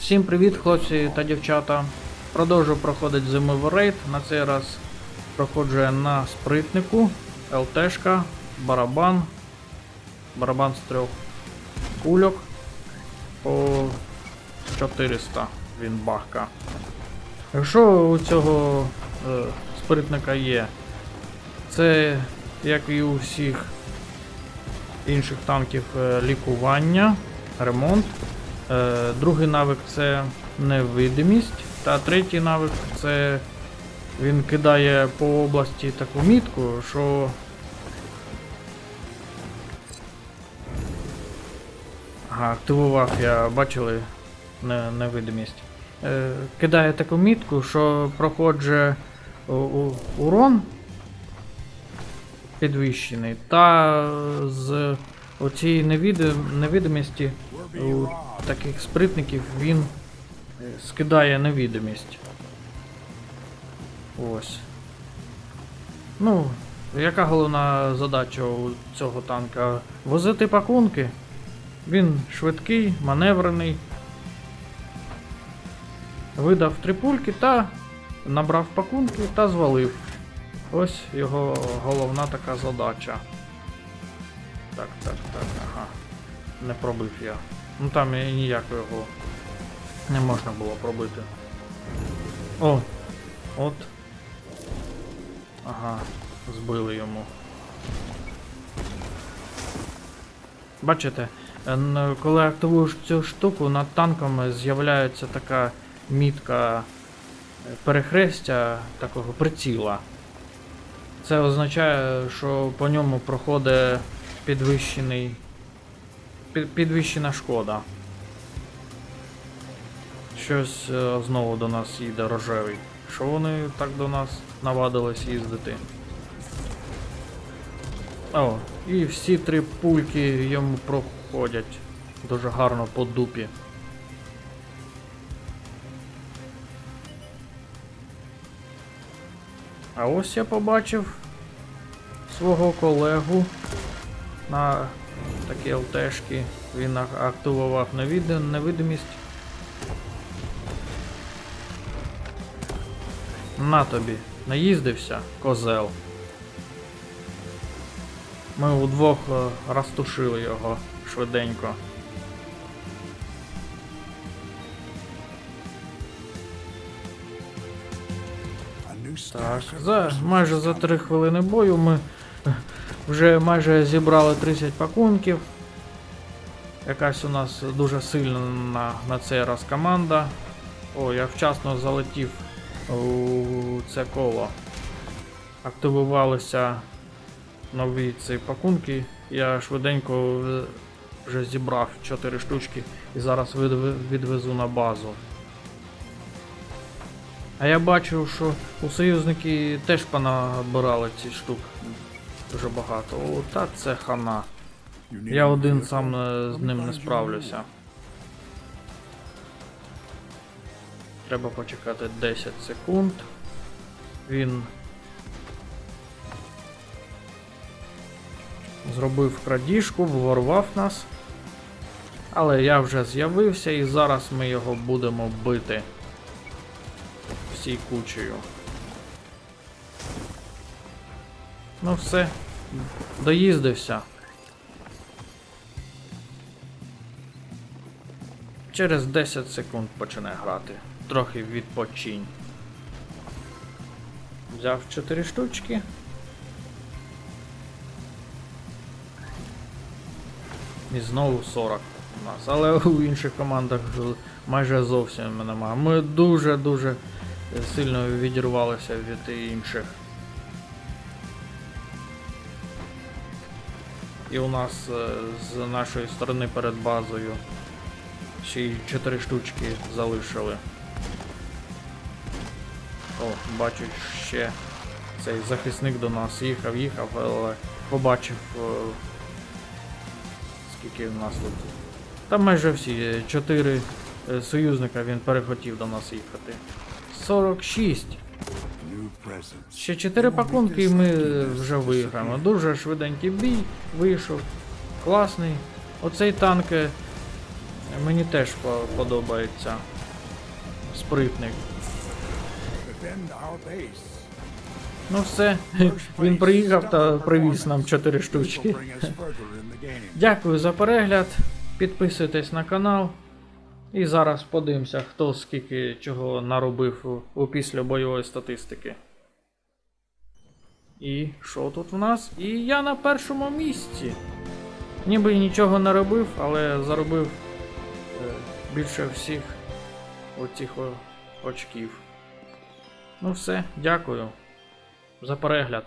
Всім привіт, хлопці та дівчата. Продовжу проходити зимовий рейд. На цей раз проходжу на спритнику, ЛТшка, барабан. Барабан з трьох кульок. По 400 він бахка. Якщо у цього е, спритника є, це як і у всіх інших танків е, лікування, ремонт. Е, другий навик це невидимість. Та третій навик це він кидає по області таку мітку, що. Ага, активував я, бачили невидимість. Е, кидає таку мітку, що у, урон підвищений, та з оцієї невидим, невидимості у таких спритників він скидає невидимість. Ось. Ну, яка головна задача у цього танка? Возити пакунки. Він швидкий, маневрений. Видав три пульки та набрав пакунки та звалив. Ось його головна така задача. Так, так, так, ага. Не пробив я. Ну там і ніяк його не можна було пробити. О! От. Ага, збили йому. Бачите, коли активуєш цю штуку, над танком з'являється така мітка е, перехрестя такого приціла. Це означає, що по ньому проходить підвищений. Підвищена шкода. Щось е, знову до нас їде рожевий. Що вони так до нас навадились їздити? О, і всі три пульки йому проходять дуже гарно по дупі. А ось я побачив свого колегу на такі ЛТшки. Він ак- активував невид- невидимість. На тобі, наїздився, козел. Ми удвох е, розтушили його швиденько. Так, за майже за 3 хвилини бою ми е, вже майже зібрали 30 пакунків. Якась у нас дуже сильна на, цей раз команда. О, я вчасно залетів у це коло. Активувалися нові ці пакунки. Я швиденько вже зібрав 4 штучки і зараз відвезу на базу. А я бачу, що у союзники теж понабирали ці штук дуже багато. О, та це хана. Я один сам е, з ним не справлюся. Треба почекати 10 секунд. Він зробив крадіжку, ворвав нас. Але я вже з'явився і зараз ми його будемо бити всій кучею. Ну все, доїздився. Через 10 секунд почне грати. Трохи відпочинь. Взяв 4 штучки. І знову 40 у нас. Але у інших командах майже зовсім немає. Ми дуже-дуже сильно відірвалися від інших. І у нас е, з нашої сторони перед базою ще й 4 штучки залишили. О, бачу ще цей захисник до нас їхав, їхав, але побачив е, скільки в нас тут. Та майже всі, 4 союзника він перехотів до нас їхати. 46. Ще 4 пакунки і ми вже виграємо. Дуже швиденький бій вийшов. Класний. Оцей танк е, Мені теж подобається. Спритник. Ну все, він приїхав та привіз нам 4 штучки. Дякую за перегляд. Підписуйтесь на канал. І зараз подивимося, хто скільки чого наробив у, після бойової статистики. І що тут в нас? І я на першому місці. Ніби нічого не робив, але заробив е, більше всіх оцих очків. Ну все, дякую за перегляд.